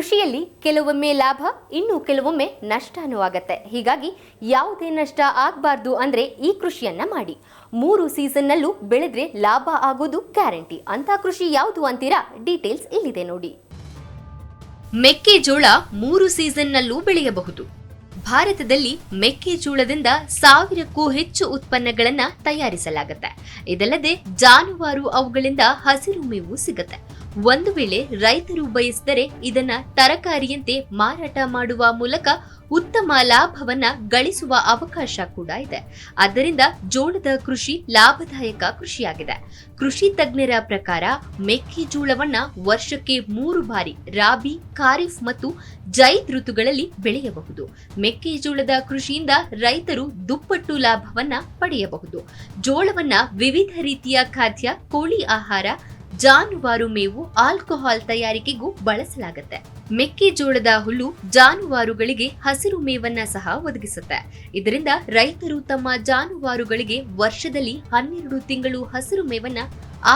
ಕೃಷಿಯಲ್ಲಿ ಕೆಲವೊಮ್ಮೆ ಲಾಭ, ಇನ್ನು ಕೆಲವೊಮ್ಮೆ ನಷ್ಟನೂ ಆಗತ್ತೆ. ಹೀಗಾಗಿ ಯಾವುದೇ ನಷ್ಟ ಆಗಬಾರ್ದು ಅಂದರೆ ಈ ಕೃಷಿಯನ್ನ ಮಾಡಿ. ಮೂರು ಸೀಸನ್ನಲ್ಲೂ ಬೆಳೆದ್ರೆ ಲಾಭ ಆಗೋದು ಗ್ಯಾರಂಟಿ. ಅಂತ ಕೃಷಿ ಯಾವುದು ಅಂತೀರಾ? ಡೀಟೇಲ್ಸ್ ಇಲ್ಲಿದೆ ನೋಡಿ. ಮೆಕ್ಕೆಜೋಳ ಮೂರು ಸೀಸನ್ನಲ್ಲೂ ಬೆಳೆಯಬಹುದು. ಭಾರತದಲ್ಲಿ ಮೆಕ್ಕೆಜೋಳದಿಂದ ಸಾವಿರಕ್ಕೂ ಹೆಚ್ಚು ಉತ್ಪನ್ನಗಳನ್ನು ತಯಾರಿಸಲಾಗುತ್ತೆ. ಇದಲ್ಲದೆ ಜಾನುವಾರು ಅವುಗಳಿಂದ ಹಸಿರು ಮೇವು ಸಿಗುತ್ತೆ. ಒಂದು ವೇಳೆ ರೈತರು ಬಯಸಿದರೆ ಇದನ್ನ ತರಕಾರಿಯಂತೆ ಮಾರಾಟ ಮಾಡುವ ಮೂಲಕ ಉತ್ತಮ ಲಾಭವನ್ನ ಗಳಿಸುವ ಅವಕಾಶ ಕೂಡ ಇದೆ. ಆದ್ದರಿಂದ ಜೋಳದ ಕೃಷಿ ಲಾಭದಾಯಕ ಕೃಷಿಯಾಗಿದೆ. ಕೃಷಿ ತಜ್ಞರ ಪ್ರಕಾರ ಮೆಕ್ಕೆಜೋಳವನ್ನ ವರ್ಷಕ್ಕೆ ಮೂರು ಬಾರಿ ರಾಬಿ, ಖಾರಿಫ್ ಮತ್ತು ಜೈದ್ ಋತುಗಳಲ್ಲಿ ಬೆಳೆಯಬಹುದು. ಮೆಕ್ಕೆಜೋಳದ ಕೃಷಿಯಿಂದ ರೈತರು ದುಪ್ಪಟ್ಟು ಲಾಭವನ್ನ ಪಡೆಯಬಹುದು. ಜೋಳವನ್ನ ವಿವಿಧ ರೀತಿಯ ಖಾದ್ಯ, ಕೋಳಿ ಆಹಾರ ಜಾನುವಾರು ಮೇವು ಆಲ್ಕೋಹಾಲ್ ತಯಾರಿಕೆಗೂ ಬಳಸಲಾಗುತ್ತೆ. ಮೆಕ್ಕೆಜೋಳದ ಹುಲ್ಲು ಜಾನುವಾರುಗಳಿಗೆ ಹಸಿರು ಮೇವನ್ನ ಸಹ ಒದಗಿಸುತ್ತೆ. ಇದರಿಂದ ರೈತರು ತಮ್ಮ ಜಾನುವಾರುಗಳಿಗೆ ವರ್ಷದಲ್ಲಿ ಹನ್ನೆರಡು ತಿಂಗಳು ಹಸಿರು ಮೇವನ್ನ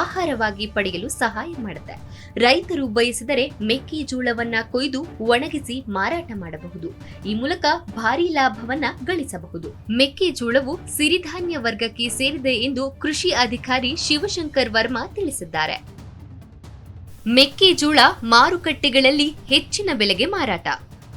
ಆಹಾರವಾಗಿ ಪಡೆಯಲು ಸಹಾಯ ಮಾಡುತ್ತೆ. ರೈತರು ಬಯಸಿದರೆ ಮೆಕ್ಕೆಜೋಳವನ್ನ ಕೊಯ್ದು ಒಣಗಿಸಿ ಮಾರಾಟ ಮಾಡಬಹುದು. ಈ ಮೂಲಕ ಭಾರಿ ಲಾಭವನ್ನ ಗಳಿಸಬಹುದು. ಮೆಕ್ಕೆಜೋಳವು ಸಿರಿಧಾನ್ಯ ವರ್ಗಕ್ಕೆ ಸೇರಿದೆ ಎಂದು ಕೃಷಿ ಅಧಿಕಾರಿ ಶಿವಶಂಕರ್ ವರ್ಮಾ ತಿಳಿಸಿದ್ದಾರೆ. ಮೆಕ್ಕೆಜೋಳ ಮಾರುಕಟ್ಟೆಗಳಲ್ಲಿ ಹೆಚ್ಚಿನ ಬೆಲೆಗೆ ಮಾರಾಟ.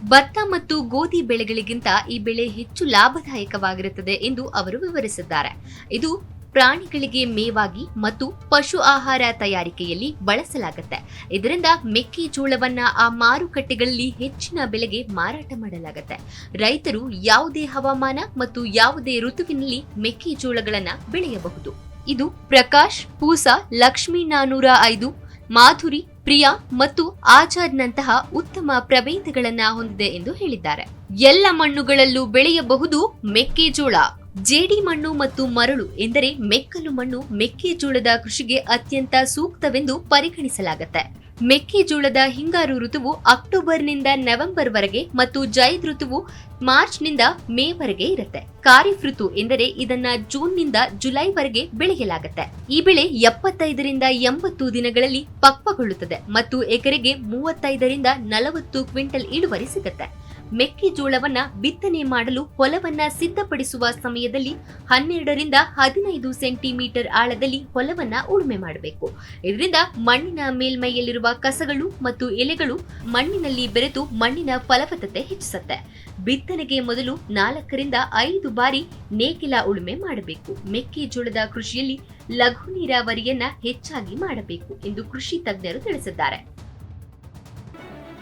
ಭತ್ತ ಮತ್ತು ಗೋಧಿ ಬೆಳೆಗಳಿಗಿಂತ ಈ ಬೆಳೆ ಹೆಚ್ಚು ಲಾಭದಾಯಕವಾಗಿರುತ್ತದೆ ಎಂದು ಅವರು ವಿವರಿಸಿದ್ದಾರೆ. ಇದು ಪ್ರಾಣಿಗಳಿಗೆ ಮೇವಾಗಿ ಮತ್ತು ಪಶು ಆಹಾರ ತಯಾರಿಕೆಯಲ್ಲಿ ಬಳಸಲಾಗುತ್ತೆ. ಇದರಿಂದ ಮೆಕ್ಕೆಜೋಳವನ್ನ ಆ ಮಾರುಕಟ್ಟೆಗಳಲ್ಲಿ ಹೆಚ್ಚಿನ ಬೆಲೆಗೆ ಮಾರಾಟ ಮಾಡಲಾಗುತ್ತೆ. ರೈತರು ಯಾವುದೇ ಹವಾಮಾನ ಮತ್ತು ಯಾವುದೇ ಋತುವಿನಲ್ಲಿ ಮೆಕ್ಕೆಜೋಳಗಳನ್ನು ಬೆಳೆಯಬಹುದು. ಇದು ಪ್ರಕಾಶ್ ಪೂಸಾ ಲಕ್ಷ್ಮೀ ನಾನೂರ ಐದು ಮಾಧುರಿ, ಪ್ರಿಯಾ ಮತ್ತು ಆಜಾದ್ನಂತಹ ಉತ್ತಮ ಪ್ರಭೇದಗಳನ್ನ ಹೊಂದಿದೆ ಎಂದು ಹೇಳಿದ್ದಾರೆ. ಎಲ್ಲ ಮಣ್ಣುಗಳಲ್ಲೂ ಬೆಳೆಯಬಹುದು ಮೆಕ್ಕೆಜೋಳ. ಜೇಡಿ ಮಣ್ಣು ಮತ್ತು ಮರಳು ಎಂದರೆ ಮೆಕ್ಕಲು ಮಣ್ಣು ಮೆಕ್ಕೆಜೋಳದ ಕೃಷಿಗೆ ಅತ್ಯಂತ ಸೂಕ್ತವೆಂದು ಪರಿಗಣಿಸಲಾಗುತ್ತೆ. ಮೆಕ್ಕೆಜೋಳದ ಹಿಂಗಾರು ಋತುವು ಅಕ್ಟೋಬರ್ನಿಂದ ನವೆಂಬರ್ ವರೆಗೆ ಮತ್ತು ಜೈದ್ ಋತುವು ಮಾರ್ಚ್ನಿಂದ ಮೇವರೆಗೆ ಇರುತ್ತೆ. ಖಾರಿಫ್ ಋತು ಎಂದರೆ ಇದನ್ನ ಜೂನ್ನಿಂದ ಜುಲೈವರೆಗೆ ಬೆಳೆಯಲಾಗುತ್ತೆ. ಈ ಬೆಳೆ ಎಪ್ಪತ್ತೈದರಿಂದ ಎಂಬತ್ತು ದಿನಗಳಲ್ಲಿ ಪಕ್ವಗೊಳ್ಳುತ್ತದೆ ಮತ್ತು ಎಕರೆಗೆ ಮೂವತ್ತೈದರಿಂದ ನಲವತ್ತು ಕ್ವಿಂಟಲ್ ಇಳುವರಿ ಸಿಗುತ್ತೆ. ಮೆಕ್ಕೆಜೋಳವನ್ನ ಬಿತ್ತನೆ ಮಾಡಲು ಹೊಲವನ್ನ ಸಿದ್ಧಪಡಿಸುವ ಸಮಯದಲ್ಲಿ ಹನ್ನೆರಡರಿಂದ ಹದಿನೈದು ಸೆಂಟಿಮೀಟರ್ ಆಳದಲ್ಲಿ ಹೊಲವನ್ನ ಉಳುಮೆ ಮಾಡಬೇಕು. ಇದರಿಂದ ಮಣ್ಣಿನ ಮೇಲ್ಮೈಯಲ್ಲಿರುವ ಕಸಗಳು ಮತ್ತು ಎಲೆಗಳು ಮಣ್ಣಿನಲ್ಲಿ ಬೆರೆತು ಮಣ್ಣಿನ ಫಲವತ್ತತೆ ಹೆಚ್ಚಿಸುತ್ತೆ. ಬಿತ್ತನೆಗೆ ಮೊದಲು ನಾಲ್ಕರಿಂದ ಐದು ಬಾರಿ ನೇಗಿಲ ಉಳುಮೆ ಮಾಡಬೇಕು. ಮೆಕ್ಕೆಜೋಳದ ಕೃಷಿಯಲ್ಲಿ ಲಘು ನೀರಾವರಿಯನ್ನ ಹೆಚ್ಚಾಗಿ ಮಾಡಬೇಕು ಎಂದು ಕೃಷಿ ತಜ್ಞರು ತಿಳಿಸಿದ್ದಾರೆ.